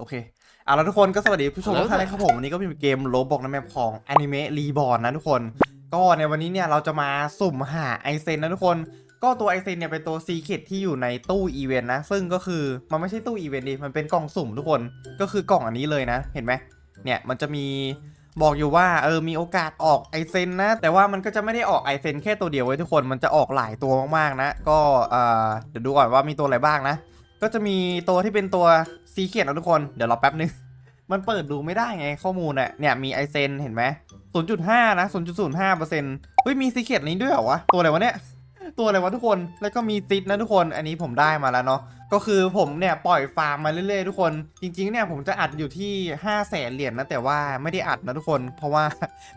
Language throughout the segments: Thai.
โอเคเอาละทุกคนก็สวัสดีผู้ชมทุกท่านนะครับผมวันนี้ก็มีเกมโลบอกนะแมปของอนิเมะรีบอ n นะทุกคน ก็ในวันนี้เนี่ยเราจะมาสุ่มหาไอเซนนะทุกคน ก็ตัวไอเซนเนี่ยเป็นตัวซีเคทที่อยู่ในตู้อีเวนต์นะ ซึ่งก็คือมันไม่ใช่ตู้อีเวนต์ดิมันเป็นกล่องสุ่มทุกคนก็คือกล่องอันนี้เลยนะ เห็นไหมเนี่ยมันจะมีบอกอยู่ว่าเออมีโอกาสออกไอเซนนะ แต่ว่ามันก็จะไม่ได้ออกไอเซนแค่ตัวเดียวไว้ยทุกคนมันจะออกหลายตัวมากๆนะ ก็เอ่อเดี๋ยวดูก่อนว่ามีตัวอะไรบ้างนะ ก็จะมีตัวที่เป็นตัว ซีเคทนะทุกคน เดี๋ยวรอแป๊บนึง มันเปิดดูไม่ได้ไงข้อมูลอะเนี่ยมีไอเซนเห็นไหม0.5นะ0.05เปอร์เซ็นต์เฮ้ยมีซีเคทนี้ด้วยเหรอวะ ตัวอะไรวะเนี่ย ตัวอะไรวะทุกคน แล้วก็มีติดนะทุกคน อันนี้ผมได้มาแล้วเนาะ ก็คือผมเนี่ยปล่อยฟาร์มมาเรื่อยๆทุกคน จริงๆเนี่ยผมจะอัดอยู่ที่5 0 0แสนเหรียญนะแต่ว่าไม่ได้อัดนะทุกคน เพราะว่า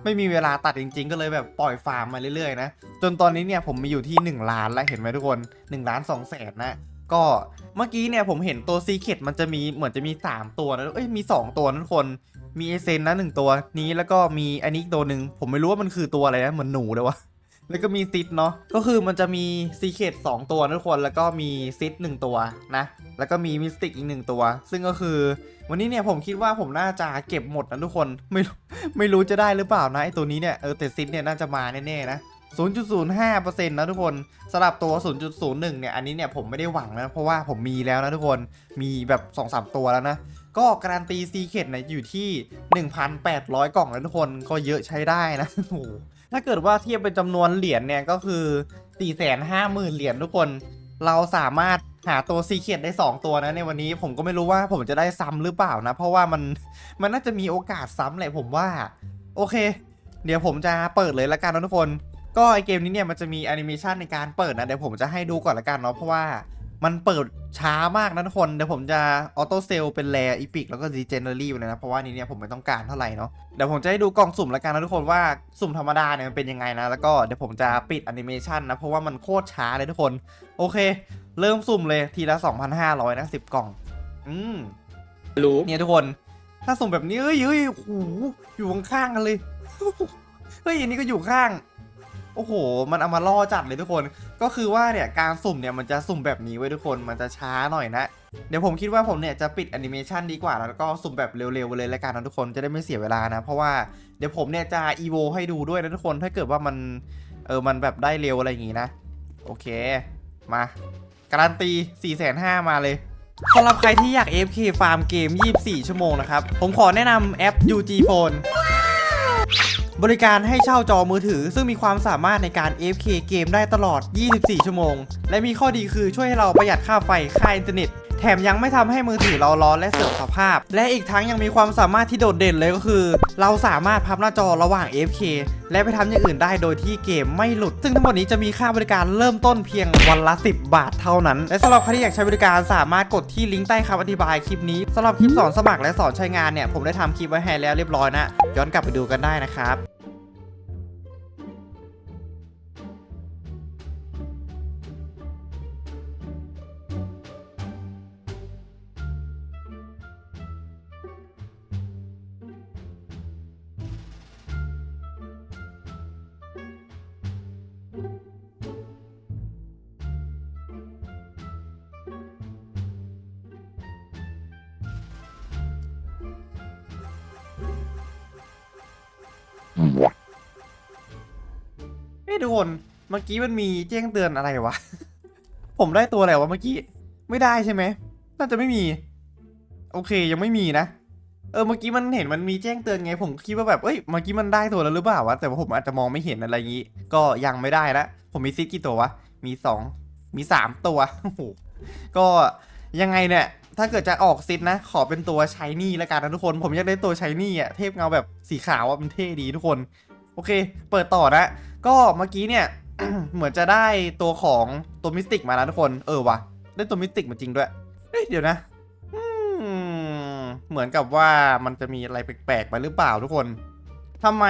ไม่มีเวลาตัดจริง ๆ ก็เลยแบบปล่อยฟาร์มมาเรื่อยๆนะ จนตอนนี้เนี่ยผมมีอยู่ที่ 1 ล้านแล้วเห็นไหมทุกคน1ล้าน2แสนนะ ก็เมื่อกี้เนี่ยผมเห็นตัวซีเคทมันจะมีเหมือนจะมี 3 ตัวนะเอ้ยมี 2 ตัวนะทุกคนมีเอเซนนะหนึ่งตัวนี้แล้วก็มีอันนี้อีกตัวหนึ่งผมไม่รู้ว่ามันคือตัวอะไรนะเหมือนหนูเลยวะแล้วก็มีซิดเนาะก็คือมันจะมีซีเคทสองตัวนะทุกคนแล้วก็มีซิดหนึ่งตัวนะแล้วก็มีมิสติกอีกหนึ่งตัว ซึ่งก็คือ วันนี้เนี่ยผมคิดว่าผมน่าจะเก็บหมดนะทุกคนไม่รู้ไม่รู้จะได้หรือเปล่านะไอตัวนี้เนี่ยเออแต่ซิดเนี่ยน่าจะมาแน่ๆนะ 0.05%นะทุกคนสำหรับตัว 0.01 เนี่ย อันนี้เนี่ยผมไม่ได้หวังนะเพราะว่าผมมีแล้วนะทุกคน มีแบบ 2-3 ตัวแล้วนะ ก็การันตีซีเคทเนี่ยอยู่ที่ 1,800 กล่องแล้วทุกคน ก็เยอะใช้ได้นะ โอ้โห ถ้าเกิดว่าเทียบเป็นจำนวนเหรียญเนี่ยก็คือ 450,000 เหรียญทุกคน เราสามารถหาตัวซีเคทได้ 2 ตัวนะในวันนี้ผมก็ไม่รู้ว่าผมจะได้ซ้ำหรือเปล่านะ เพราะว่ามันมันน่าจะมีโอกาสซ้ำแหละผมว่า โอเค เดี๋ยวผมจะเปิดเลยละกันนะทุกคน ก็ไอเกมนี้เนี่ยมันจะมีแอนิเมชันในการเปิดนะเดี๋ยวผมจะให้ดูก่อนละกันเนาะเพราะว่ามันเปิดช้ามากนะทุกคนเดี๋ยวผมจะออโต้เซลเป็นแรอีพิกแล้วก็ดีเจเนอรี่ไปเลยนะ เพราะว่านี้เนี่ยผมไม่ต้องการเท่าไหร่เนาะเดี๋ยวผมจะให้ดูกล่องสุ่มละกันนะทุกคนว่าสุ่มธรรมดาเนี่ยมันเป็นยังไงนะ แล้วก็เดี๋ยวผมจะปิดแอนิเมชันนะ เพราะว่ามันโคตรช้าเลยทุกคน โอเค เริ่มสุ่มเลยทีละ 2,500 นะ10กล่อง อืมรู้เนี่ยทุกคน ถ้าสุ่มแบบนี้เฮ้ยเฮ้ยโอ้โหอยู่ข้างๆกันเลยเฮ้ยอันนี้ก็อยู่ข้าง โอ้โห มันเอามาล่อจัดเลยทุกคน ก็คือว่าเนี่ยการสุ่มเนี่ยมันจะสุ่มแบบนี้ไว้ทุกคน มันจะช้าหน่อยนะ เดี๋ยวผมคิดว่าผมเนี่ยจะปิดแอนิเมชันดีกว่าแล้วก็สุ่มแบบเร็วๆไปเลยละกันนะทุกคนจะได้ไม่เสียเวลานะ เพราะว่าเดี๋ยวผมเนี่ยจะอีโวให้ดูด้วยนะทุกคน ถ้าเกิดว่ามันเออ มันแบบได้เร็วอะไรอย่างงี้นะ โอเค มาการันตี4 5 0 0 0มาเลยสำหรับใครที่อยาก AFK ฟาร์มเกม 24 ชั่วโมงนะครับ ผมขอแนะนำแอป UG Phone บริการให้เช่าจอมือถือ ซึ่งมีความสามารถในการ AFK เกมได้ตลอด 24 ชั่วโมง และมีข้อดีคือช่วยให้เราประหยัดค่าไฟ ค่าอินเทอร์เน็ต แถมยังไม่ทำให้มือถือเราร้อนและเสื่อมสภาพ และอีกทั้งยังมีความสามารถที่โดดเด่นเลยก็คือ เราสามารถพับหน้าจอระหว่าง AFK และไปทำอย่างอื่นได้โดยที่เกมไม่หลุด ซึ่งทั้งหมดนี้จะมีค่าบริการเริ่มต้นเพียงวันละ 10 บาทเท่านั้น และสำหรับใครที่อยากใช้บริการสามารถกดที่ลิงก์ใต้คำอธิบายคลิปนี้สำหรับคลิปสอนสมัครและสอนใช้งานเนี่ยผมได้ทำคลิปไว้ให้แล้วเรียบร้อยนะ ย้อนกลับไปดูกันได้นะครับ เอ้ทุกคนเมื่อกี้มันมีแจ้งเตือนอะไรวะ ผมได้ตัวอะไรวะเมื่อกี้ ไม่ได้ใช่ไหม น่าจะไม่มี โอเคยังไม่มีนะ เออเมื่อกี้มันเห็นมันมีแจ้งเตือนไง ผมคิดว่าแบบ เอ้ยเมื่อกี้มันได้ตัวแล้วหรือเปล่าวะ แต่ว่าผมอาจจะมองไม่เห็นอะไรอย่างงี้ ก็ยังไม่ได้นะผมมีซิกกี่ตัววะ มีสองมีสามตัว โอ้โห ก็ยังไงเนี่ยถ้าเกิดจะออกซิดนะ ขอเป็นตัวชายนี่แล้วกันนะทุกคน ผมอยากได้ตัวชายนี่อะเทพเงาแบบสีขาวอะมันเท่ดีทุกคน โอเค เปิดต่อนะ ก็เมื่อกี้เนี่ย เหมือนจะได้ตัวของตัวมิสติกมาแล้วทุกคน เออวะได้ตัวมิสติกมาจริงด้วยเอ้ยเดี๋ยวนะเหมือนกับว่ามันจะมีอะไรแปลกๆไปหรือเปล่าทุกคนทำไม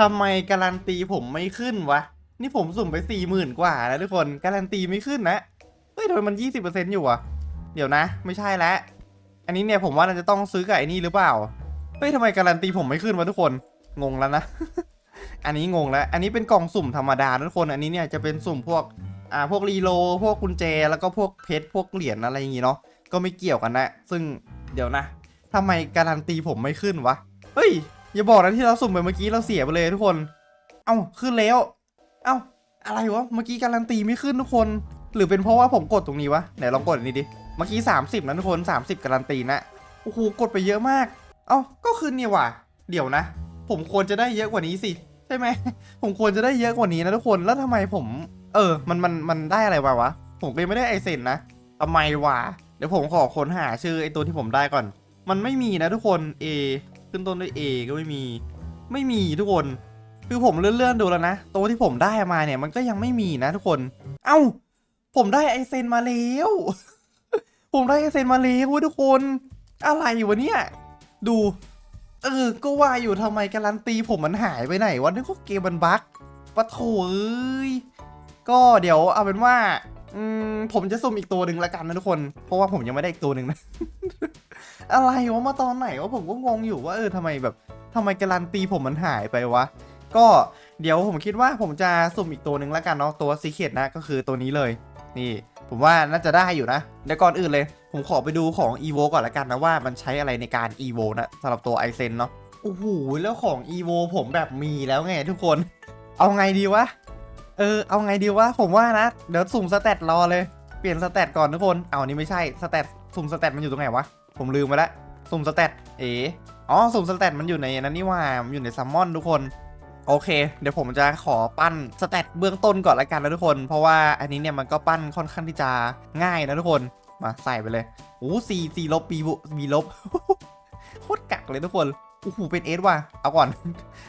ทำไมการันตีผมไม่ขึ้นวะ นี่ผมสุ่มไปสี่หมื่นกว่าแล้วทุกคน การันตีไม่ขึ้นนะ เฮ้ยทำไมมันยี่สิบเปอร์เซ็นต์อยู่อะเดี๋ยวนะ ไม่ใช่แล้ว อันนี้เนี่ยผมว่าเราจะต้องซื้อกับไอ้นี่หรือเปล่า เฮ้ยทำไมการันตีผมไม่ขึ้นวะทุกคน งงแล้วนะ อันนี้งงแล้ว อันนี้เป็นกล่องสุ่มธรรมดาทุกคน อันนี้เนี่ยจะเป็นสุ่มพวก อ่า พวกรีโล พวกกุญแจ แล้วก็พวกเพชร พวกเหรียญอะไรอย่างงี้เนาะ ก็ไม่เกี่ยวกันนะ ซึ่งเดี๋ยวนะทำไมการันตีผมไม่ขึ้นวะ เฮ้ย อย่าบอกนะที่เราสุ่มไปเมื่อกี้เราเสียไปเลยทุกคน เอ้าขึ้นแล้ว เอ้าอะไรวะ เมื่อกี้การันตีไม่ขึ้นทุกคน หรือเป็นเพราะว่าผมกดตรงนี้วะ ไหนลองกดนี้ดิ เมื่อกี้ 30นะทุกคน 30 การันตีนะ โอ้โห กดไปเยอะมาก เอ้า ก็ขึ้นเนี่ยว่ะ เดี๋ยวนะ ผมควรจะได้เยอะกว่านี้สิใช่ไหมผมควรจะได้เยอะกว่านี้นะทุกคนแล้วทำไมผม เออ มันมันมันได้อะไรมาวะผมก็ยังไม่ได้ไอเซนนะทำไมวะเดี๋ยวผมขอค้นหาชื่อไอตัวที่ผมได้ก่อน มันไม่มีนะทุกคน A ขึ้นต้นด้วย A ก็ไม่มี ไม่มีทุกคน คือผมเลื่อนๆดูแล้วนะตัวที่ผมได้มาเนี่ยมันก็ยังไม่มีนะทุกคน เอ้า ผมได้ไอเซนมาแล้วผมได้ไอเซนมาแล้วเว้ยทุกคน อะไรวะเนี่ยดู เออ ก็ว่าอยู่ทำไมการันตีผมมันหายไปไหนวะนึกว่าเกมมันบั๊กปะโถเอ้ย ก็เดี๋ยวเอาเป็นว่าอืมผมจะสุ่มอีกตัวหนึ่งละกันนะทุกคน เพราะว่าผมยังไม่ได้อีกตัวหนึ่งนะ อะไรวะมาตอนไหนวะผมก็งงอยู่ว่าเออทำไมแบบทำไมการันตีผมมันหายไปวะ ก็เดี๋ยวผมคิดว่าผมจะสุ่มอีกตัวหนึ่งละกันเนาะตัวซีเคดนะก็คือตัวนี้เลย นี่ ผมว่าน่าจะได้อยู่นะเดี๋ยวก่อนอื่นเลย ผมขอไปดูของ EVO ก่อนละกันนะว่ามันใช้อะไรในการ EVO นะสำหรับตัวไอเซนเนาะโอ้โหแล้วของ EVO ผมแบบมีแล้วไงทุกคน เอาไงดีวะ เออ เอาไงดีวะ ผมว่านะ เดี๋ยวสุ่มสเตตรอเลย เปลี่ยนสเตตก่อนทุกคน เอานนี้ไม่ใช่สเตตสุ่มสเตตมันอยู่ตรงไหนวะ ผมลืมไปแล้วสุ่มสเตตเอ๋อ๋อสุ่มสเตตมันอยู่ในนั้นนี่ว่ามันอยู่ในซัมมอนทุกคนโอเค เดี๋ยวผมจะขอปั้นสเตตเบื้องต้นก่อนละกันนะทุกคน เพราะว่าอันนี้เนี่ยมันก็ปั้นค่อนข้างที่จะง่ายนะทุกคน มาใส่ไปเลยโอ้ซีซีลบปีบุบีลบโคตรกักเลยทุกคนโอ้โหเป็นเอสว่ะเอาก่อน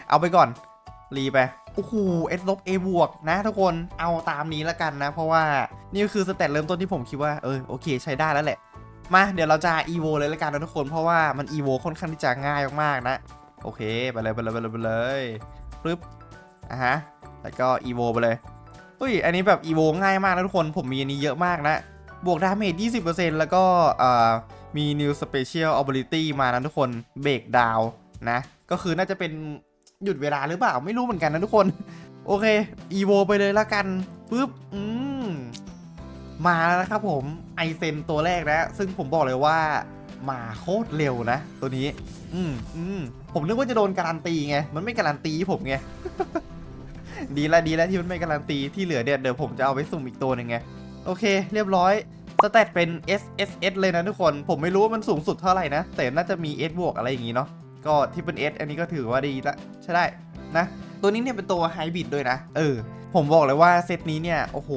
เอาไปก่อนรีไปโอ้โหเอสลบเอบวกนะทุกคนเอาตามนี้ละกันนะ เพราะว่านี่ก็คือสเตตเริ่มต้นที่ผมคิดว่าเออโอเคใช้ได้แล้วแหละ มาเดี๋ยวเราจะ EVO เลยละกันนะทุกคนเพราะว่ามัน EVO ค่อนข้างที่จะง่ายมากๆนะ โอเคไปเลยไปเลยไปเลยไปเลยปึ๊บอะฮะแล้วก็ EVO ไปเลยเฮ้ยอันนี้แบบ EVO ง่ายมากนะทุกคนผมมีอันนี้เยอะมากนะ บวกดาเมจ 20%แล้วก็มี New Special Ability มานะทุกคนเบรกดาวนะ ก็คือน่าจะเป็นหยุดเวลาหรือเปล่า ไม่รู้เหมือนกันนะทุกคน โอเค EVO ไปเลยละกันปึ๊บอืมมาแล้วนะครับผมไอเซนตัวแรกนะ ซึ่งผมบอกเลยว่ามาโคตรเร็วนะ ตัวนี้ อืมอืมผมนึกว่าจะโดนการันตีไง มันไม่การันตีผมไง ดีละดีละที่มันไม่การันตีที่เหลือเดี๋ยวเดี๋ยวผมจะเอาไปสุ่มอีกตัวหนึ่งไง โอเค เรียบร้อยสเตตเป็น S S S เลยนะทุกคน ผมไม่รู้ว่ามันสูงสุดเท่าไหร่นะ แต่น่าจะมี S บวกอะไรอย่างงี้เนาะ ก็ที่เป็น S อันนี้ก็ถือว่าดีละ ใช่ได้นะ ตัวนี้เนี่ยเป็นตัวไฮบริดด้วยนะ เออ ผมบอกเลยว่าเซตนี้เนี่ย โอ้โห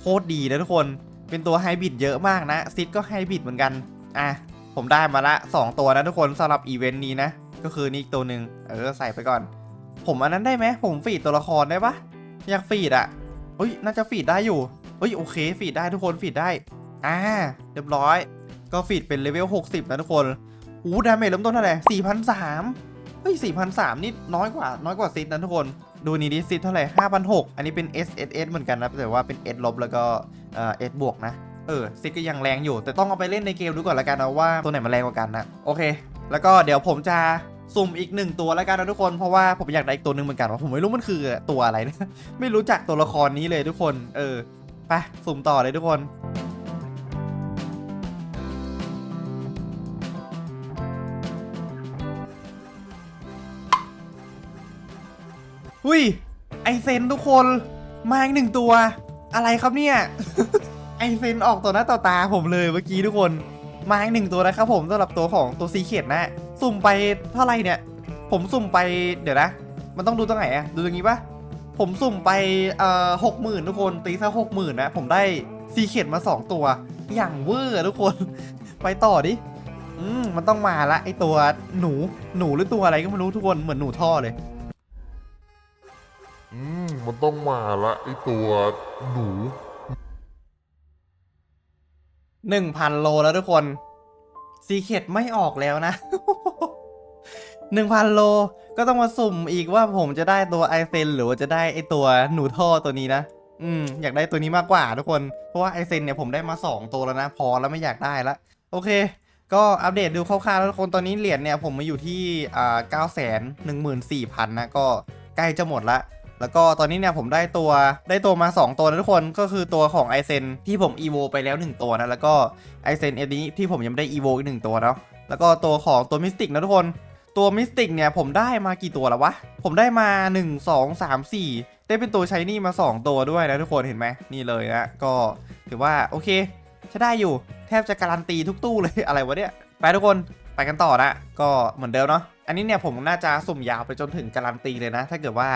โคตรดีนะทุกคน เป็นตัวไฮบริดเยอะมากนะซิดก็ไฮบริดเหมือนกัน อะ ผมได้มาละ 2 ตัวนะทุกคนสำหรับอีเวนต์นี้นะ ก็คือนี่อีกตัวหนึ่งเออใส่ไปก่อน ผมอันนั้นได้ไหมผมฟีดตัวละครได้ปะอยากฟีดอะเฮ้ยน่าจะฟีดได้อยู่ เฮ้ยโอเคฟีดได้ทุกคนฟีดได้ อ่า เรียบร้อย ก็ฟีดเป็นเลเวล 60 นะทุกคนอู้ดาเมจเริ่มต้นเท่าไหร่4,003เฮ้ย4,003นี่น้อยกว่า น้อยกว่าซิดนะทุกคน ดูนี่ดิซิดเท่าไหร่5,006อันนี้เป็น S S S เหมือนกันนะ แต่ว่าเป็น S ลบแล้วก็เอ่อ S บวกนะ เออซิดก็ยังแรงอยู่ แต่ต้องเอาไปเล่นในเกมดูก่อนละกันนะว่าตัวไหนมันแรงกว่ากันนะ โอเค แล้วก็เดี๋ยวผมจะสุ่มอีกหนึ่งตัวแล้วกันนะทุกคน เพราะว่าผมอยากได้อีกตัวหนึ่งเหมือนกันว่าผมไม่รู้มันคือตัวอะไรนะ ไม่รู้จักตัวละครนี้เลยทุกคน เออ ไปสุ่มต่อเลยทุกคนหุยไอเซนทุกคน มาอีกหนึ่งตัว อะไรครับเนี่ย ไอเซนออกต่อหน้าต่อตาผมเลยเมื่อกี้ทุกคน มาอีกหนึ่งตัวนะครับผมสำหรับตัวของตัวซีเขียดนะ สุ่มไปเท่าไหร่เนี่ย ผมสุ่มไปเดี๋ยวนะ มันต้องดูตรงไหนอะดูตรงนี้ปะ ผมสุ่มไปเอ่อหกหมื่นทุกคนตีซะหกหมื่นนะ ผมได้ซีเขียดมาสองตัว อย่างเวอร์อะทุกคน ไปต่อดิอืมมันต้องมาละไอตัวหนูหนูหรือตัวอะไรก็ไม่รู้ทุกคนเหมือนหนูท่อเลย อืมมันต้องมาละไอตัวหนู หนึ่งพันโลแล้วทุกคน ซีเคดไม่ออกแล้วนะ หนึ่งพันโล ก็ต้องมาสุ่มอีกว่าผมจะได้ตัวไอเซนหรือว่าจะได้ไอตัวหนูท่อตัวนี้นะ อืม อยากได้ตัวนี้มากกว่าทุกคน เพราะว่าไอเซนเนี่ยผมได้มา 2 ตัวแล้วนะ พอแล้วไม่อยากได้ละ โอเค ก็อัปเดตดูคร่าวๆแล้วทุกคน ตอนนี้เหรียญเนี่ยผมมาอยู่ที่อ่าเก้าแสนหนึ่งหมื่นสี่พันนะ ก็ใกล้จะหมดละแล้วก็ตอนนี้เนี่ยผมได้ตัวได้ตัวมา 2 ตัวนะทุกคนก็คือตัวของไอเซนที่ผมอีโวไปแล้ว 1 ตัวนะแล้วก็ไอเซนอันนี้ที่ผมยังไม่ได้อีโวอีกหนึ่งตัวเนาะแล้วก็ตัวของตัวมิสติกนะทุกคน ตัวมิสติกเนี่ยผมได้มากี่ตัวแล้ววะ ผมได้มา 1 2 3 4 ได้เป็นตัวใช้นี่มา 2 ตัวด้วยนะทุกคนเห็นไหมนี่เลยนะก็ถือว่าโอเคใช้ได้อยู่แทบจะการันตีทุกตู้เลยอะไรวะเนี่ยไปทุกคนไปกันต่อนะก็เหมือนเดิมเนาะอันนี้เนี่ยผมน่าจะสุ่มยาวไปจนถึงการันตีเลยนะ ถ้าเกิดว่า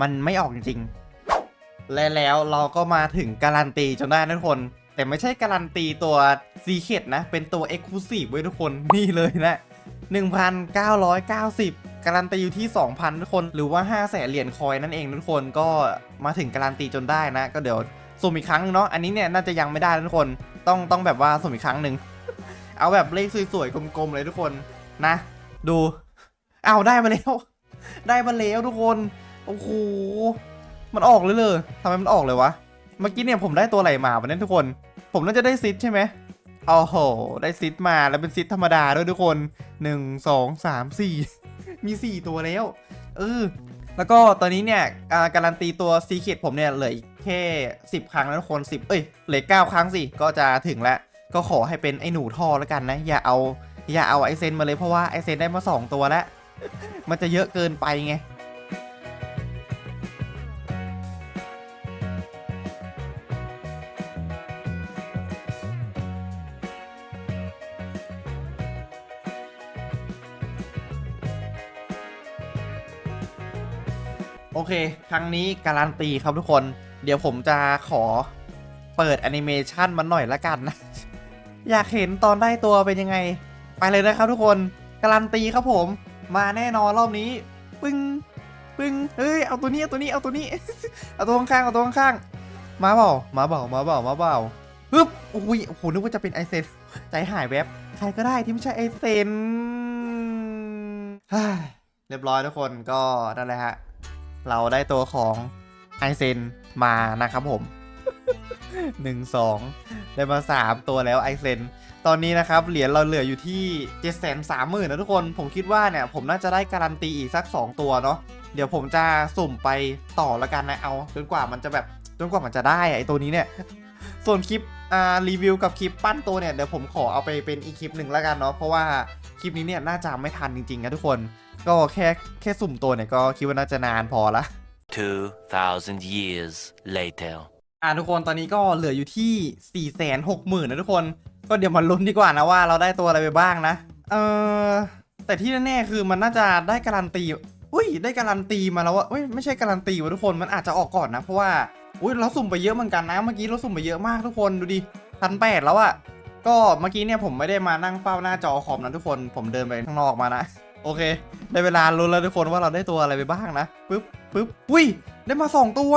มันไม่ออกจริงๆและแล้วเราก็มาถึงการันตีจนได้นะทุกคน แต่ไม่ใช่การันตีตัวซีเคดนะ เป็นตัว e x c l u s i v e เว้ยทุกคนนี่เลยนะ 1,990 การันตีอยู่ที่ 2,000 ทุกคน หรือว่า 5 0 0แสนเหรียญคอยนั่นเองทุกคนก็มาถึงการันตีจนได้นะ ก็เดี๋ยวสุ่มอีกครั้งนึงเนาะอันนี้เนี่ยน่าจะยังไม่ได้ทุกคนต้องต้องแบบว่าสุ่มอีกครั้งหนึ่งเอาแบบเลขสวยๆกลมๆเลยทุกคนนะ ดูเอาได้มาแล้วได้มาแล้วทุกคนโอ้โหมันออกเลยเลยทำไมมันออกเลยวะเมื่อกี้เนี่ยผมได้ตัวไหลมาวันนี้ทุกคน ผมน่าจะได้ซิดใช่ไหม โอ้โห ได้ซิดมาแล้วเป็นซิดธรรมดาด้วยทุกคน1 2 3 4มี4ตัวแล้วเออแล้วก็ตอนนี้เนี่ยการันตีตัวซีเคดผมเนี่ยเหลือแค่ 10 ครั้งแล้วทุกคน10 เอ้ยเหลือ9ครั้งสิ ก็จะถึงแล้ว ก็ขอให้เป็นไอ้หนูท่อแล้วกันนะ อย่าเอา อย่าเอาไอเซนมาเลยเพราะว่าไอเซนได้มา 2 ตัวแล้ว มันจะเยอะเกินไปไง รั้งนี้การันตีครับทุกคน เดี๋ยวผมจะขอเปิดแอนิเมชันมันหน่อยละกันนะ อยากเห็นตอนได้ตัวเป็นยังไง ไปเลยนะครับทุกคนการันตีครับผม มาแน่นอนรอบนี้ ปึ้งปึ้งเฮ้ยเอาตัวนี้เอาตัวนี้เอาตัวนี้ เอาตัวข้างๆเอาตัวข้างๆมาเปล่ามาเปล่ามาเปล่ามาเปล่าฮึบโอ้ยโอ้โหนึกว่าจะเป็นไอเซนใจหายแวบใครก็ได้ที่ไม่ใช่ไอเซนเรียบร้อยทุกคนก็นั่นแหละฮะ เราได้ตัวของไอเซนมานะครับผม 1 2 ได้มา 3 ตัวแล้วไอเซนตอนนี้นะครับ เหรียญเราเหลืออยู่ที่7 3 0 0 0 0นะทุกคน ผมคิดว่าเนี่ย ผมน่าจะได้การันตีอีกสัก 2 ตัวเนาะเดี๋ยวผมจะสุ่มไปต่อละกันนะเอา จนกว่ามันจะแบบจนกว่ามันจะได้ไอตัวนี้เนี่ย ส่วนคลิปรีวิวกับคลิปปั้นตัวเนี่ยเดี๋ยวผมขอเอาไปเป็นอีกคลิปหนึ่งละกันเนาะเพราะว่า ลิปนี้เนี่ยน่าจะไม่ทันจริงๆนะทุกคน ก็แค่แค่สุ่มตัวเนี่ยก็คิดว่าน่าจะนานพอละ2,000 years later. อ่าทุกคนตอนนี้ก็เหลืออยู่ที่ 4 6 0 0 0 0นะทุกคน ก็เดี๋ยวมาลุ้นดีกว่านะว่าเราได้ตัวอะไรไปบ้างนะ เออแต่ที่แน่ๆคือมันน่าจะได้การันตี อุ้ยได้การันตีมาแล้วว่าเอ้ยไม่ใช่การันตีวะทุกคนมันอาจจะออกก่อนนะเพราะว่าอุ้ยเราสุ่มไปเยอะเหมือนกันนะเมื่อกี้เราสุ่มไปเยอะมากทุกคนดูดิพันแปดแล้วอะ ก็เมื่อกี้เนี่ยผมไม่ได้มานั่งเฝ้าหน้าจอคอมนะทุกคน ผมเดินไปข้างนอกมานะ โอเค ได้เวลาลุ้นแล้วทุกคนว่าเราได้ตัวอะไรไปบ้างนะปึ๊บปึ๊บอุ้ย ได้มาสองตัว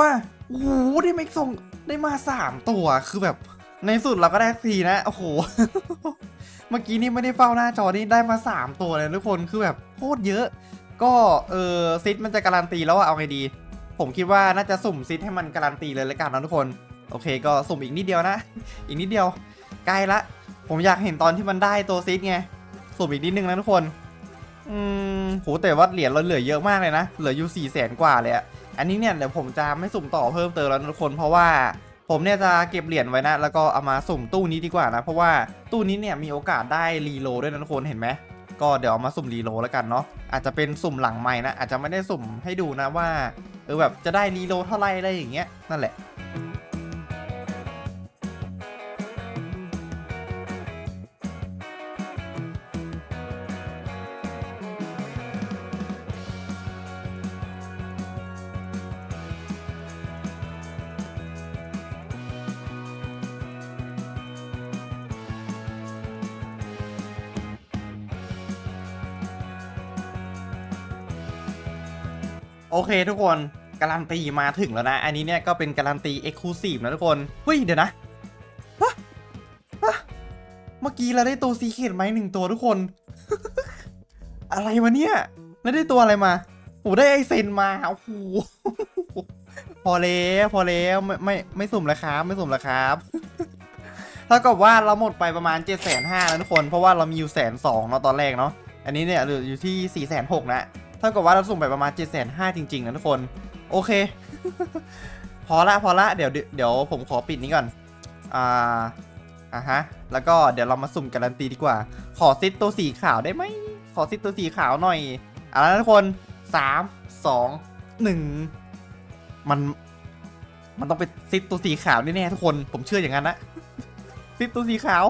โอ้โหได้มาอีกสองได้มาสามตัวคือแบบในสุดเราก็ได้ทีนะโอ้โหเมื่อกี้นี่ไม่ได้เฝ้าหน้าจอนี่ได้มาสามตัวเลยทุกคนคือแบบโคตรเยอะ ก็เออซิดมันจะการันตีแล้วอะเอาไงดี ผมคิดว่าน่าจะสุ่มซิดให้มันการันตีเลยล้วกันนะทุกคน โอเคก็สุ่มอีกนิดเดียวนะ อีกนิดเดียวใกล้ละ ผมอยากเห็นตอนที่มันได้ตัวซิดไงสุ่มอีกนิดนึงนะทุกคน อืมโหแต่ว่าเหรียญเราเหลือเยอะมากเลยนะ เหลืออยู่4ี่แสนกว่าเลยอะอันนี้เนี่ยเดี๋ยวผมจะไม่สุ่มต่อเพิ่มเติมแล้วทุกคน เพราะว่าผมเนี่ยจะเก็บเหรียญไว้นะ แล้วก็เอามาสุ่มตู้นี้ดีกว่านะ เพราะว่าตู้นี้เนี่ยมีโอกาสได้รีโลด้วยนะทุกคนเห็นไหมก็เดี๋ยวเอามาสุ่มรีโลแล้วกันเนาะอาจจะเป็นสุ่มหลังใหม่นะอาจจะไม่ได้สุ่มให้ดูนะว่าเออแบบจะได้รีโลเท่าไรอะไรอย่างเงี้ยนั่นแหละ เคทุกคนการันตีมาถึงแล้วนะ อันนี้เนี่ยก็เป็นการันตี Exclusive นะทุกคนเฮ้ยเดี๋ยวนะเมื่อกี้เราได้ตัวซีเคดไหมหนึ่งตัวทุกคน อะไรวะเนี่ย แล้วได้ตัวอะไรมาโอ้ได้ไอเซนมาโอ้โหพอแล้วพอแล้วไม่ไม่ไม่สุ่มแล้วครับ ไม่สุ่มแล้วครับเท่ากับว่าเราหมดไปประมาณ7จ็ดแสนห้าแล้วทุกคน เพราะว่าเรามีอยู่แสนสองเนาะตอนแรกเนาะ อันนี้เนี่ยออยู่ที่4ี่แสนหกนะ เท่ากับว่าเราสุ่มไปประมาณ7จ็ดแสนห้าจริง ๆ นะทุกคน โอเค พอละพอละเดี๋ยวเดี๋ยวผมขอปิดนี้ก่อน อ่าอะฮะ แล้วก็เดี๋ยวเรามาสุ่มการันตีดีกว่า ขอซิดตัวสีขาวได้ไหม ขอซิดตัวสีขาวหน่อยเอาละทุกคนสามสองหนึ่งมัน มันต้องเป็นซิดตัวสีขาวแน่ๆทุกคน ผมเชื่ออย่างนั้นนะซิดตัวสีขาว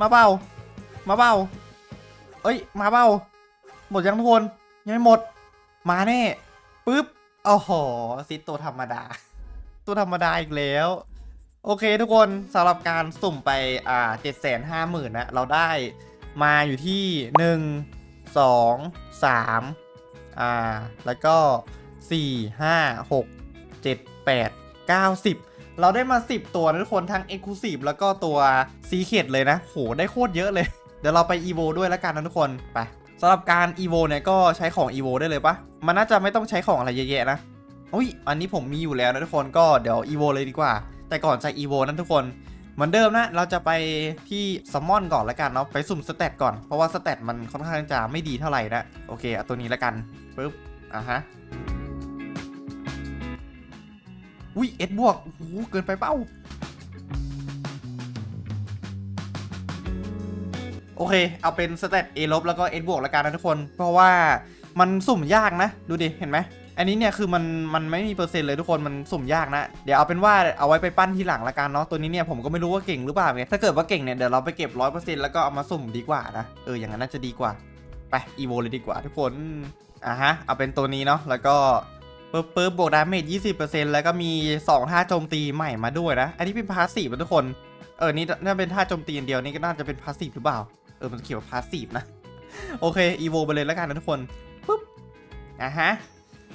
มาเบ้า มาเบ้า เอ้ย มาเบ้า หมดยังทุกคน ยังไม่หมด มาแน่ปึ๊บโอ้โหซิดตัวธรรมดา ตัวธรรมดาอีกแล้ว โอเคทุกคนสำหรับการสุ่มไปอ่าเจ็ดแสนห้าหมื่นนะเราได้มาอยู่ที่หนึ่งสองสามอ่าแล้วก็สี่ห้าหกเจ็ดแปดเก้าสิบเราได้มา 10 ตัวนะทุกคนทั้ง Exclusive แล้วก็ตัวซีเคดเลยนะ โห ได้โคตรเยอะเลย เดี๋ยวเราไป EVO ด้วยแล้วกันนะทุกคน ไป สำหรับการ EVO เนี่ยก็ใช้ของ EVO ได้เลยปะมันน่าจะไม่ต้องใช้ของอะไรเยอะแยะนะอุ้ยอันนี้ผมมีอยู่แล้วนะทุกคนก็เดี๋ยว EVO เลยดีกว่า แต่ก่อนจะ EVO นั้นทุกคนเหมือนเดิมนะเราจะไปที่ซัมมอนก่อนละกันเนาะไปสุ่มสเตตก่อนเพราะว่าสเตตมันค่อนข้างจะไม่ดีเท่าไหร่นะโอเคเอาตัวนี้ละกันปึ๊บอะฮะอุ้ยเอ็ดบวกโอ้โหเกินไปเป้า โอเค เอาเป็นสเตต A ลบแล้วก็ S บวกละกันนะทุกคน เพราะว่ามันสุ่มยากนะ ดูดิ เห็นไหม อันนี้เนี่ยคือมันมันไม่มีเปอร์เซ็นต์เลยทุกคน มันสุ่มยากนะ เดี๋ยวเอาเป็นว่าเอาไว้ไปปั้นทีหลังละกันเนาะ ตัวนี้เนี่ยผมก็ไม่รู้ว่าเก่งหรือเปล่าเนี่ยถ้าเกิดว่าเก่งเนี่ยเดี๋ยวเราไปเก็บร้อยเปอร์เซ็นต์แล้วก็เอามาสุ่มดีกว่านะ เอออย่างนั้นน่าจะดีกว่า ไปอีโวเลยดีกว่าทุกคน อะฮะ เอาเป็นตัวนี้เนาะ แล้วก็ปึ๊บปึ๊บบวกดาเมจ20%แล้วก็มี2ท่าโจมตีใหม่มาด้วยนะ อันนี้เป็นพาสซีฟนะทุกคน เออ นี่น่าเป็นท่าโจมตีอันเดียวนี่ก็น่าจะเป็นพาสซีฟหรือเปล่า เออมันเขียนว่าพาสซีฟนะ โอเคอีโวไปเลยแล้วกันนะทุกคนปุ๊บอะฮะ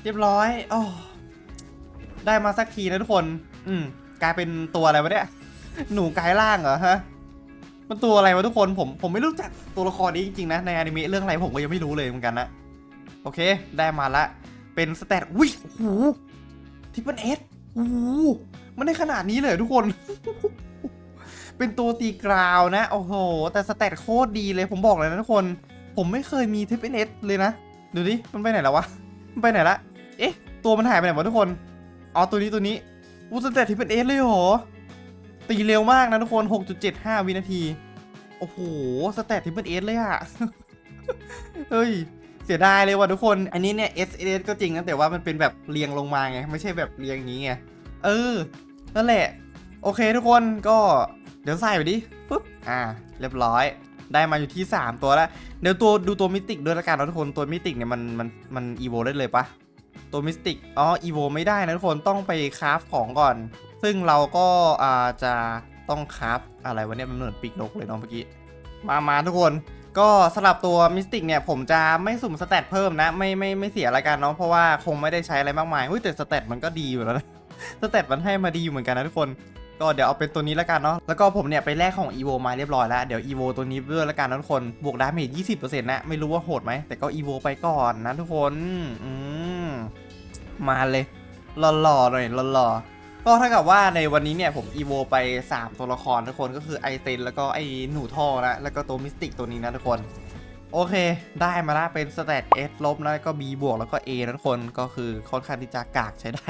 เรียบร้อยโอ้ได้มาสักทีนะทุกคน อืมกลายเป็นตัวอะไรวะเนี่ย หนูกลายร่างเหรอฮะ มันตัวอะไรวะทุกคนผมผมไม่รู้จักตัวละครนี้จริงๆนะในอนิเมะเรื่องอะไรผมก็ยังไม่รู้เลยเหมือนกันนะโอเค ได้มาละ เป็นสเตตอุ้ยโอ้โหทิปเปิลเอสโอ้โหมันได้ขนาดนี้เลยทุกคน เป็นตัวตีกราวนะ โอ้โห แต่สเตตโคตรดีเลยผมบอกเลยนะทุกคน ผมไม่เคยมีทิปเปิลเอสเลยนะ ดูดิ มันไปไหนแล้ววะ มันไปไหนละ เอ๊ะ ตัวมันหายไปไหนวะทุกคน อ๋อ ตัวนี้ตัวนี้วู้สเตตทิปเปิลเอสเลยเหรอ ตีเร็วมากนะทุกคน 6.75 วินาที โอ้โห สเตตทิปเปิลเอสเลยอะเฮ้ยเสียดายเลยว่ะทุกคน อันนี้เนี่ย S S ก็จริงนะแต่ว่ามันเป็นแบบเรียงลงมาไง ไม่ใช่แบบเรียงอย่างนี้ไง เออ นั่นแหละ โอเคทุกคนก็ เดี๋ยวใส่ไปดิปุ๊บอ่า เรียบร้อย ได้มาอยู่ที่ 3 ตัวแล้ว เดี๋ยวตัวดูตัวมิติกด้วยละกันนะทุกคนตัวมิติกเนี่ยมันมันมันอีโวได้เลยปะตัวมิสติกอ๋ออีโวไม่ได้นะทุกคนต้องไปคราฟของก่อน ซึ่งเราก็อ่าจะต้องคราฟอะไรวะเนี่ยมันเหมือนปีกนกเลยเนาะเมื่อกี้มามาทุกคนก็สำหรับตัวมิสติกเนี่ยผมจะไม่สุ่มสเตตเพิ่มนะ ไม่ไม่ไม่เสียอะไรกันเนาะเพราะว่าคงไม่ได้ใช้อะไรมากมายเฮ้ยแต่สเตตมันก็ดีอยู่แล้วนะสเตตมันให้มาดีอยู่เหมือนกันนะทุกคน ก็เดี๋ยวเอาเป็นตัวนี้แล้วกันเนาะแล้วก็ผมเนี่ยไปแลกของ EVO มาเรียบร้อยแล้วเดี๋ยว EVO ตัวนี้ด้วยแล้วกันนะทุกคนบวกดาเมจ20%นะไม่รู้ว่าโหดไหมแต่ก็ EVO ไปก่อนนะทุกคนอืมมาเลยหล่อๆหน่อยหล่อๆก็เท่ากับว่าในวันนี้เนี่ยผม EVO ไป 3 ตัวละครทุกคนก็คือไอเซนแล้วก็ไอหนูท่อนะแล้วก็ตัวมิสติกตัวนี้นะทุกคนโอเค ได้มาละเป็นสเตต S ลบแล้วก็ B บวกแล้วก็ A นะทุกคนก็คือค่อนข้างที่จะกากใช้ได้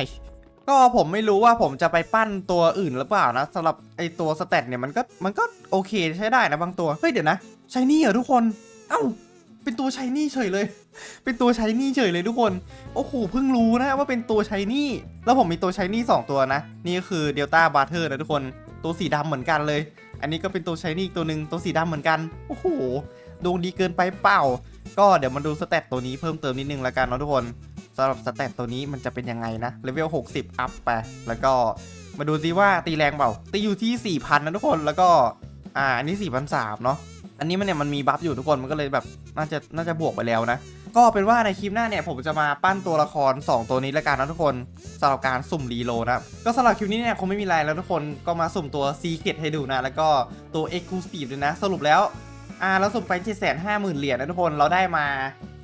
ก็ผมไม่รู้ว่าผมจะไปปั้นตัวอื่นหรือเปล่านะสำหรับไอตัวสเตตเนี่ยมันก็มันก็โอเคใช้ได้นะบางตัว เฮ้ยเดี๋ยวนะชายนี่เหรอทุกคน เอ้า เป็นตัวชายนี่เฉยเลย เป็นตัวชายนี่เฉยเลยทุกคน โอ้โหเพิ่งรู้นะว่าเป็นตัวชายนี่ แล้วผมมีตัวชายนี่สองตัวนะ นี่ก็คือเดลต้าบาร์เทอร์นะทุกคน ตัวสีดำเหมือนกันเลย อันนี้ก็เป็นตัวชายนี่อีกตัวหนึ่งตัวสีดำเหมือนกัน โอ้โหดวงดีเกินไปเปล่า ก็เดี๋ยวมาดูสเตตตัวนี้เพิ่มเติมนิดนึงแล้วกันเนาะทุกคน สำหรับสเตตตัวนี้มันจะเป็นยังไงนะเลเวล60 อัพไป แล้วก็มาดูซิว่าตีแรงเปล่า ตีอยู่ที่ 4,000 นะทุกคนแล้วก็อ่าอันนี้ 4,300 เนาะอันนี้มันเนี่ยมันมีบัฟอยู่ทุกคนมันก็เลยแบบน่าจะน่าจะบวกไปแล้วนะ ก็เป็นว่าในคลิปหน้าเนี่ยผมจะมาปั้นตัวละคร 2 ตัวนี้แล้วกันนะทุกคนสำหรับการสุ่มรีโลนะก็สำหรับคลิปนี้เนี่ยคงไม่มีอะไรแล้วทุกคนก็มาสุ่มตัวซีเ e ตให้ดูนะ แล้วก็ตัว e x c l u s i v e ด้วยนะ สรุปแล้วอ่าเราสุ่มไป750,000เหรียญนะทุกคนเราได้มา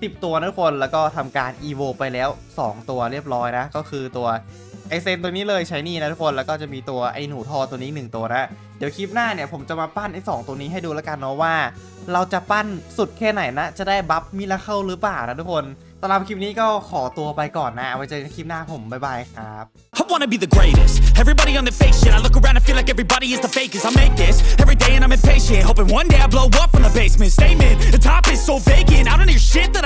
10 ตัวนะทุกคนแล้วก็ทำการ EVO ไปแล้ว 2 ตัวเรียบร้อยนะ ก็คือตัวไอเซนตัวนี้เลยใช้นี่นะทุกคนแล้วก็จะมีตัวไอหนูทอตัวนี้ 1 ตัวนะเดี๋ยวคลิปหน้าเนี่ยผมจะมาปั้นไอสองตัวนี้ให้ดูแล้วกันเนาะว่า เราจะปั้นสุดแค่ไหนนะ จะได้บัฟมิราเคิลหรือเปล่านะทุกคนสำหรับคลิปนี้ก็ขอตัวไปก่อนนะไว้เจอกันคลิปหน้าผมบ๊ายบายครับ I wanna be the greatest. Everybody on the fake shit. I look around and feel like everybody is the fakest. I make this every day and I'm impatient. Hoping one day I blow up from the basement. Statement, the top is so vacant. I don't hear shit that I